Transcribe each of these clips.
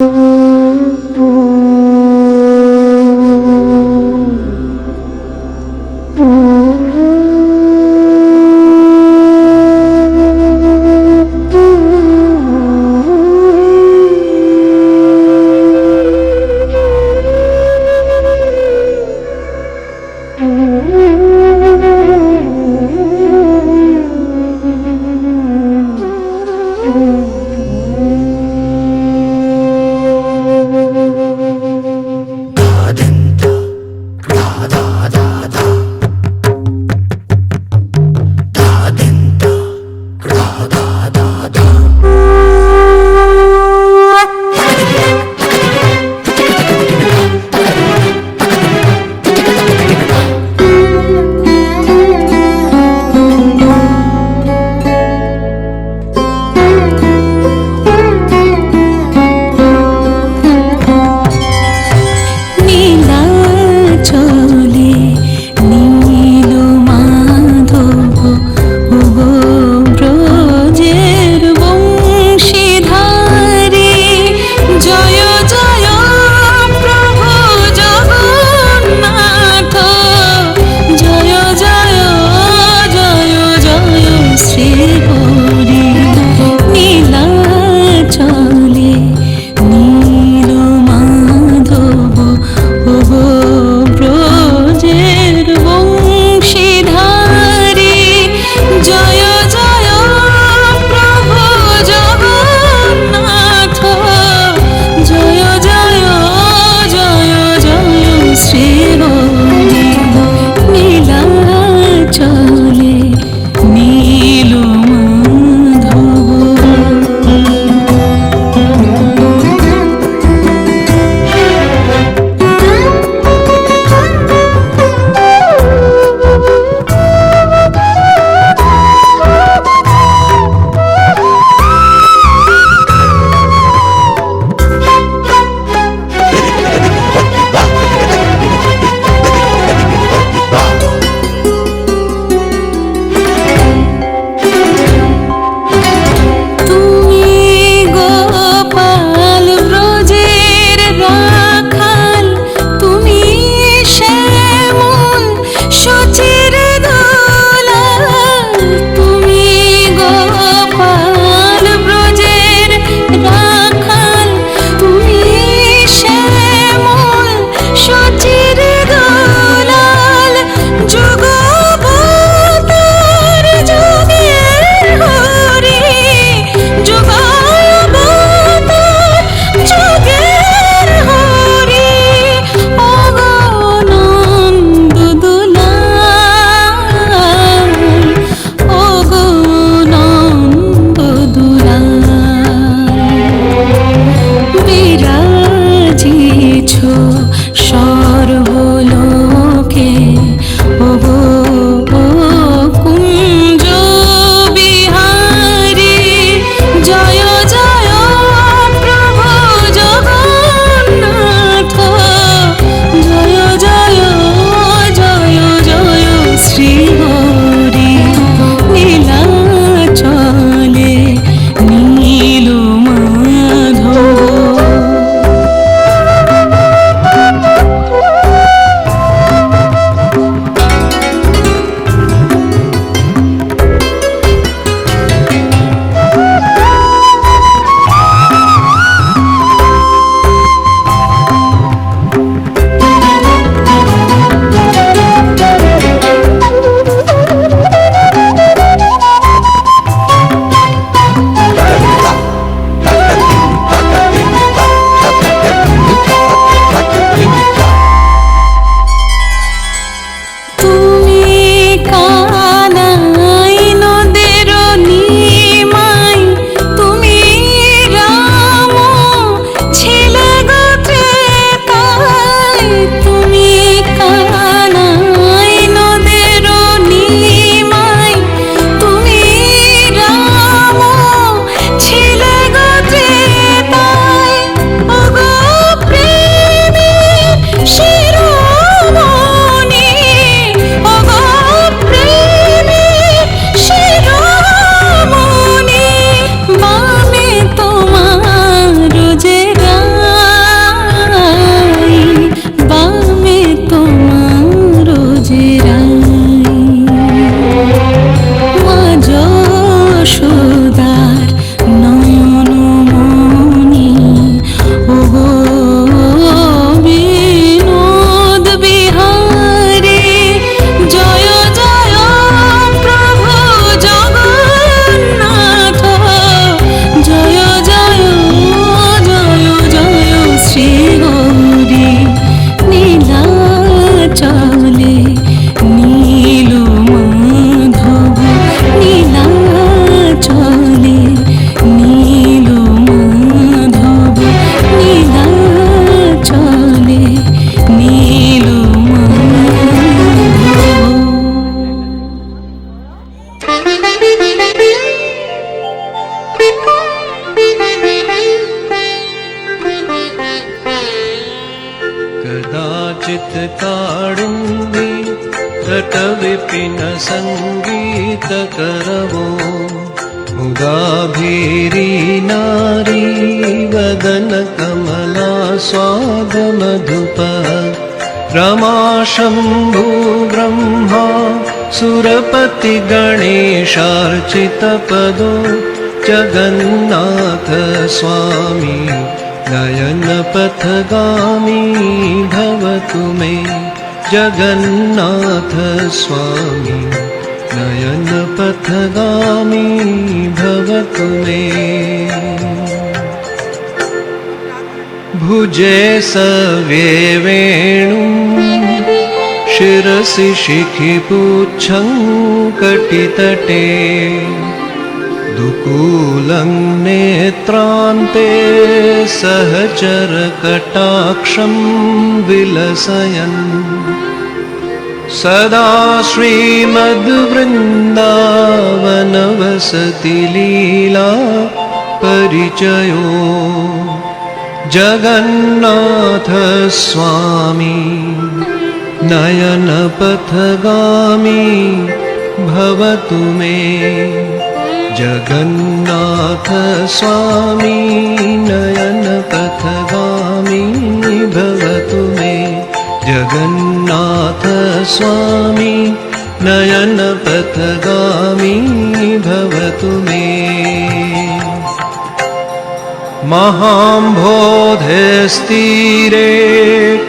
Ooh, ooh. da da da. Brahma सुरपतिगणेशार्चितपदो Jagannath स्वामी नयनपथगामी भवतु मे जगन्नाथ स्वामी नयनपथगामी भवतु मे। भुजे सव्ये वेणुम् शिरसि शिखिपुच्छं कटितटे। दुकूलं नेत्रान्ते सहचरकटाक्षं विलसयन्। सदा श्रीमद्वृन्दावनवसति लीला परिचयो। जगन्नाथ स्वामी नयनपथगामी भवतु मे। जगन्नाथ स्वामी नयनपथगामी भवतु मे। जगन्नाथ स्वामी नयनपथगामी भवतु मे महाम्भोधस्तीरे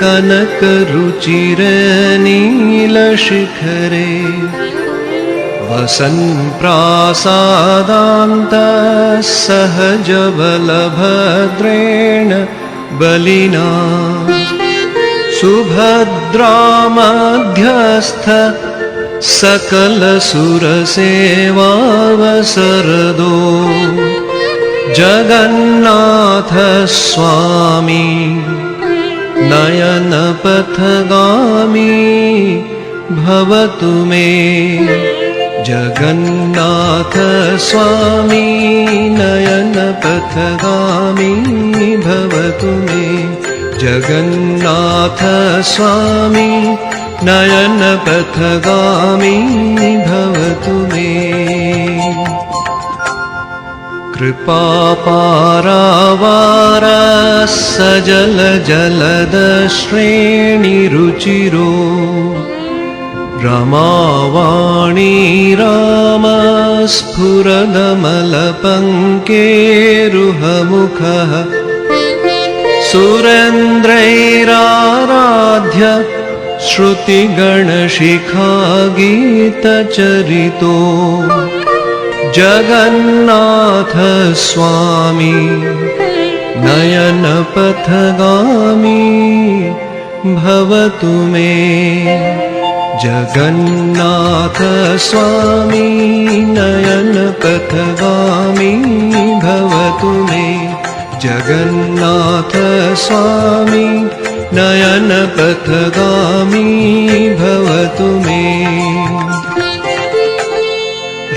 कनकरुचिरनीलशिखरे वसन् प्रासादान्तः सहजबलभद्रेण बलिना सुभद्रामध्यस्थ सकलसुरसेवावसरदो जगन्नाथ स्वामी नयनपथगामी भवतु मे। जगन्नाथ स्वामी नयनपथगामी भवतु मे। जगन्नाथ स्वामी नयनपथगामी भवतु मे कृपापारावार सजल जलदश्रेणिरुचिरो रमावाणी रामस्फुरदमलपङ्केरुहमुखः। सुरेन्द्रैराराध्य श्रुतिगणशिखागीतचरितो जगन्नाथ स्वामी नयनपथगामी भवतु मे जगन्नाथ स्वामी नयनपथगामी भवतु मे जगन्नाथ स्वामी नयनपथगामी भवतु मे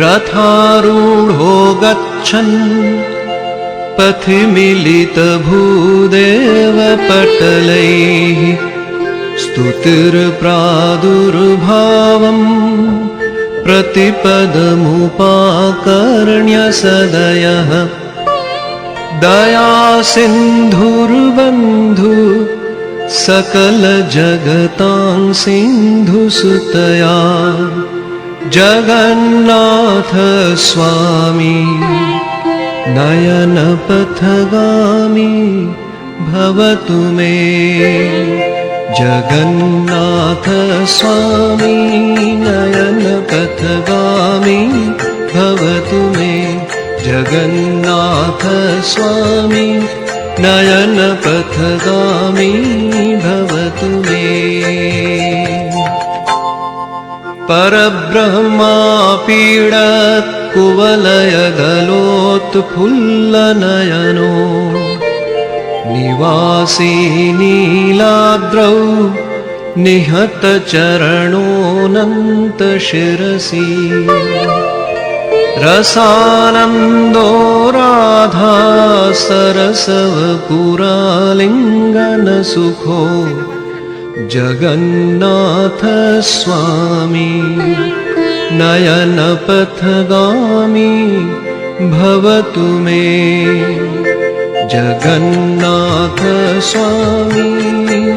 रथारूढो गच्छन् पथि मिलितभूदेवपटलैः स्तुतिर्प्रादुर्भावम् प्रतिपदमुपाकर्ण्य सदयः दयासिन्धुर्बन्धु सकलजगतां सिन्धुसुतया जगन्नाथ स्वामी नयनपथगामी भवतु मे। जगन्नाथ स्वामी नयनपथगामी भवतु मे। जगन्नाथ स्वामी नयनपथगामी भवतु मे परब्रह्मापीडकुवलयगलोत्फुल्लनयनो निवासी नीलाद्रौ निहतचरणोऽनन्तशिरसि रसानन्दो राधा सरसवपुरालिङ्गनसुखो जगन्नाथ स्वामी नयनपथगामी भवतु मे। जगन्नाथ स्वामी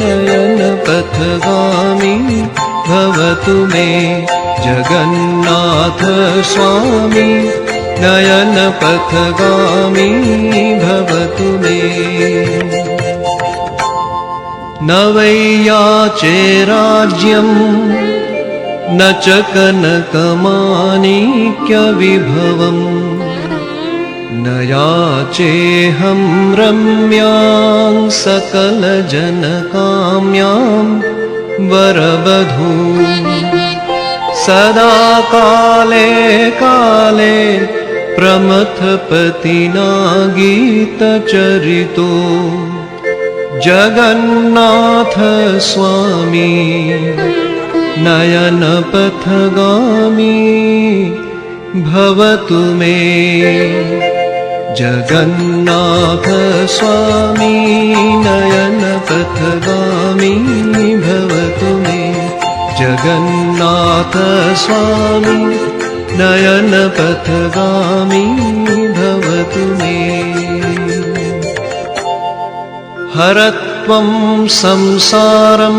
नयनपथगामी भवतु मे। जगन्नाथ स्वामी नयनपथगामी भवतु मे न वै याचे राज्यम् न च कनकमाणिक्यविभवम्। न याचेऽहं रम्यां सकलजनकाम्यां वरवधू सदा काले काले प्रमथपतिना गीतचरितो जगन्नाथ स्वामी नयनपथगामी भवतु मे। जगन्नाथ स्वामी नयनपथगामी भवतु मे। जगन्नाथ स्वामी नयनपथगामी भवतु मे हरत्वं संसारं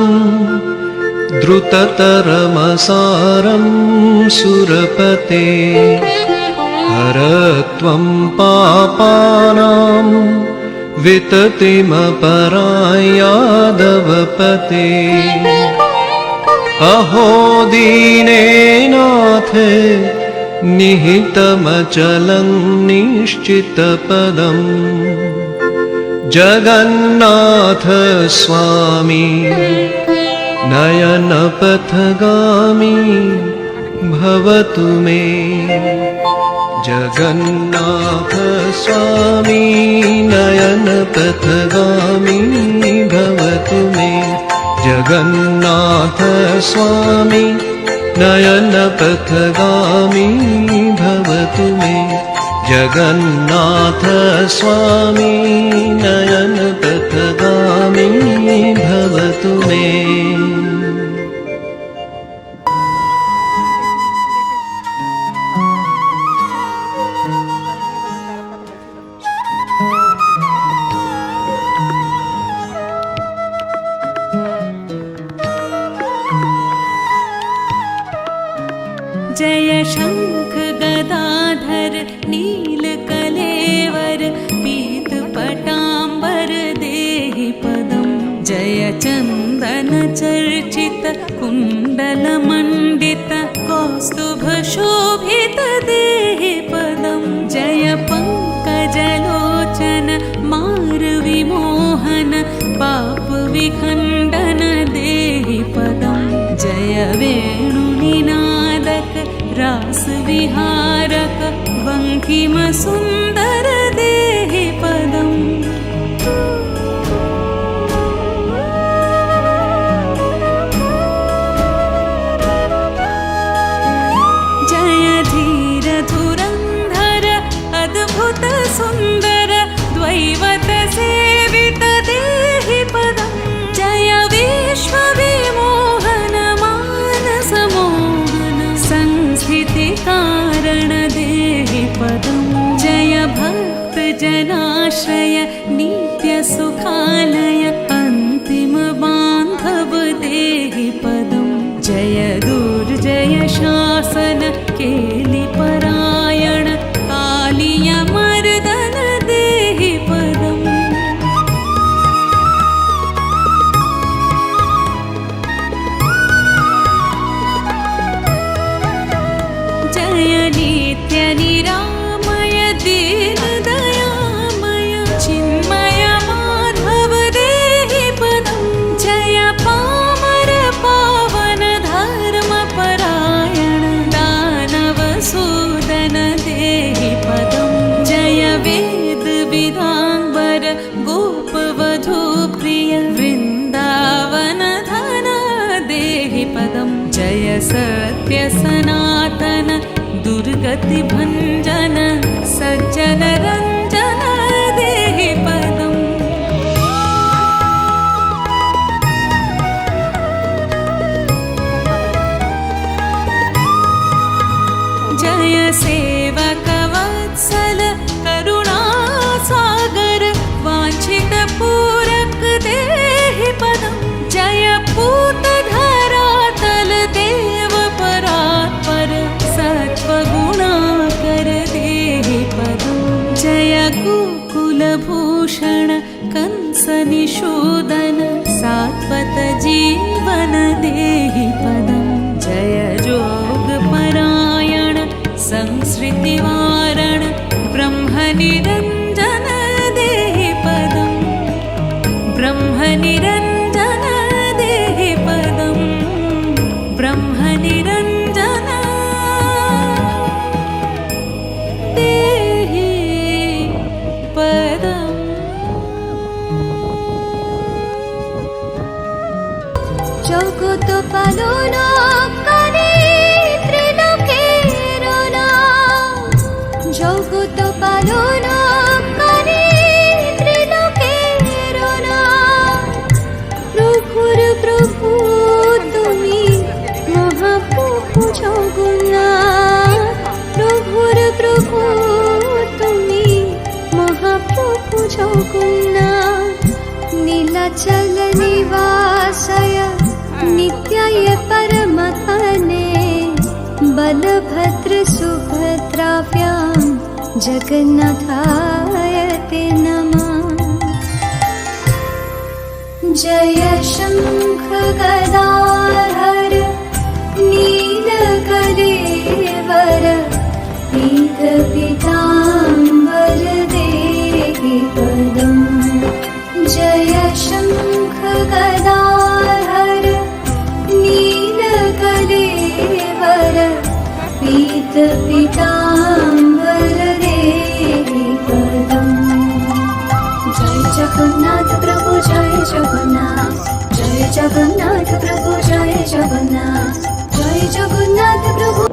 द्रुततरमसारं सुरपते। हरत्वं पापानां विततिमपरायादवपते। अहो दीनेनाथ निहितमचलं निश्चितपदम् जगन्नाथ स्वामी नयनपथगामी भवतु मे। जगन्नाथ स्वामी नयनपथगामी भवतु मे। जगन्नाथ स्वामी नयनपथगामी भवतु मे जगन्नाथ स्वामी नयनपथगामी भवतु मे। जय शङ्ख नीलकलेवर पीतपटाम्बर देहि पदं। जय चन्दन चर्चित कुण्डलमण्डित कौस्तुभशोभित देहि पदं। जय पङ्कजलोचन मारुविमोहन पापविखण्डन देहि पदं। जय वेणुनिनादक रासविहारक वङ्किमसुन्दर देहि पदम् ജനാശ്രയ गतिभञ्जन सज्जन रञ्जना देवि पदम्। जय श्रुतिवारण ब्रह्मनिरञ्जन देहि पदं ब्रह्मनिरञ्जन देहि पदं ब्रह्मनिरञ्जन देहि पदम् चौकुतु पलो जगन्नाथाय ते नमः। जय शङ्ख जय जगन्नाथ प्रभु जय जगन्नाथ जय जगन्नाथ प्रभु जय जगन्नाथ जय जगन्नाथ प्रभु